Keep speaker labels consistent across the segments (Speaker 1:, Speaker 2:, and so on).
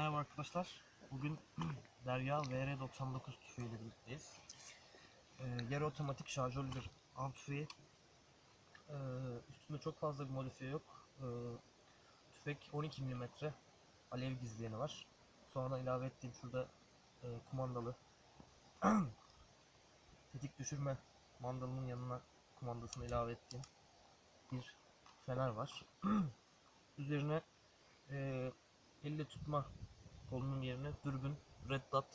Speaker 1: Merhaba arkadaşlar. Bugün Derya VR99 tüfeğiyle birlikteyiz. Ee, yarı otomatik şarjörlü bir av tüfeği. Ee, üstünde çok fazla bir modifiye yok. Ee, tüfek 12 mm alev gizleyeni var. Sonradan ilave ettiğim şurada e, kumandalı tetik düşürme mandalının yanına kumandasını ilave ettiğim bir fener var. Üzerine e, elle tutma kolunun yerine dürbün, red dot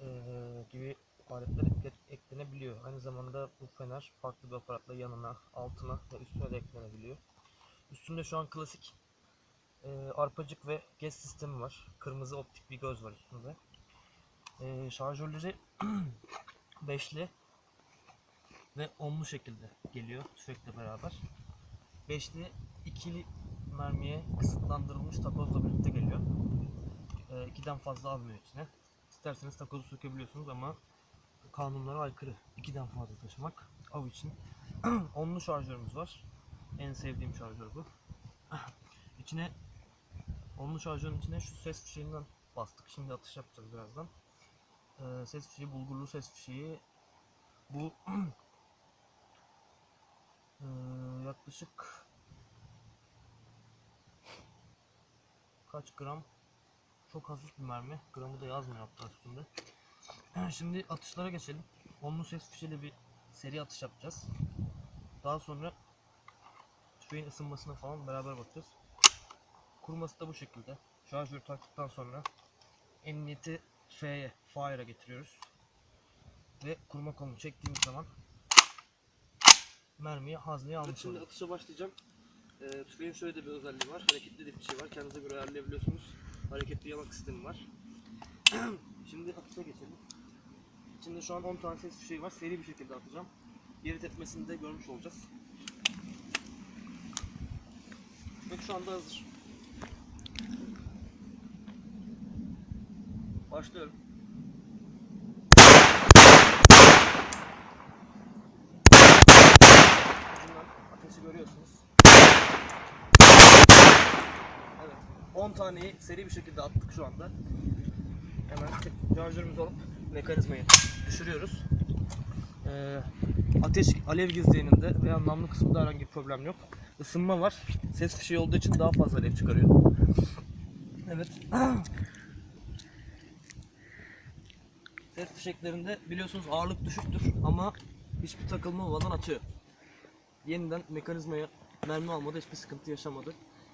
Speaker 1: eee, gibi aletler ekle- eklenebiliyor. Aynı zamanda bu fener farklı bir aparatla yanına, altına ve üstüne de eklenebiliyor. Üstünde şu an klasik eee, arpacık ve gez sistemi var. Kırmızı optik bir göz var üstünde. Eee, şarjörleri beşli ve onlu şekilde geliyor tüfekle beraber. Beşli ikili mermiye kısıtlandırılmış takozla birlikte geliyor. Ee, ikiden fazla almıyor içine. İsterseniz takozu sökebiliyorsunuz ama kanunlara aykırı. İkiden fazla taşımak av için. Onlu şarjörümüz var. En sevdiğim şarjör bu. İçine onlu şarjörün içine şu ses fişeğinden bastık. Şimdi atış yapacağız birazdan. Ee, ses fişeği, bulgurlu ses fişeği. Bu ee, yaklaşık kaç gram çok hafif bir mermi. Gramı da yazmıyor hatta üstünde. Şimdi atışlara geçelim. Onlu ses fişeyle bir seri atış yapacağız. Daha sonra tüfeğin ısınmasına falan beraber bakacağız. Kurması da bu şekilde. Şarjörü taktıktan sonra emniyeti F'ye, fire'a getiriyoruz. Ve kurma kolunu çektiğimiz zaman mermiyi hazneye almış
Speaker 2: şimdi atışa başlayacağım. Ee, tüfeğin şöyle de bir özelliği var. Hareketli de bir şey var. Kendinize göre ayarlayabiliyorsunuz. Hareketli yamak sistemi var. şimdi atışa geçelim. İçinde şu an 10 tane ses fişeği var. Seri bir şekilde atacağım. Geri tepmesini de görmüş olacağız. Tüfek şu anda hazır. Başlıyorum. Ateşi görüyorsunuz. Evet. 10 taneyi seri bir şekilde attık şu anda. Hemen şarjörümüzü alıp mekanizmayı düşürüyoruz. Ee, ateş alev gizleyeninde veya namlu kısmında herhangi bir problem yok. Isınma var. Ses fişeği olduğu için daha fazla alev çıkarıyor. Evet. Ses fişeklerinde biliyorsunuz ağırlık düşüktür ama hiçbir takılma olmadan atıyor. Yeniden mekanizmaya mermi almadı hiçbir sıkıntı yaşamadı.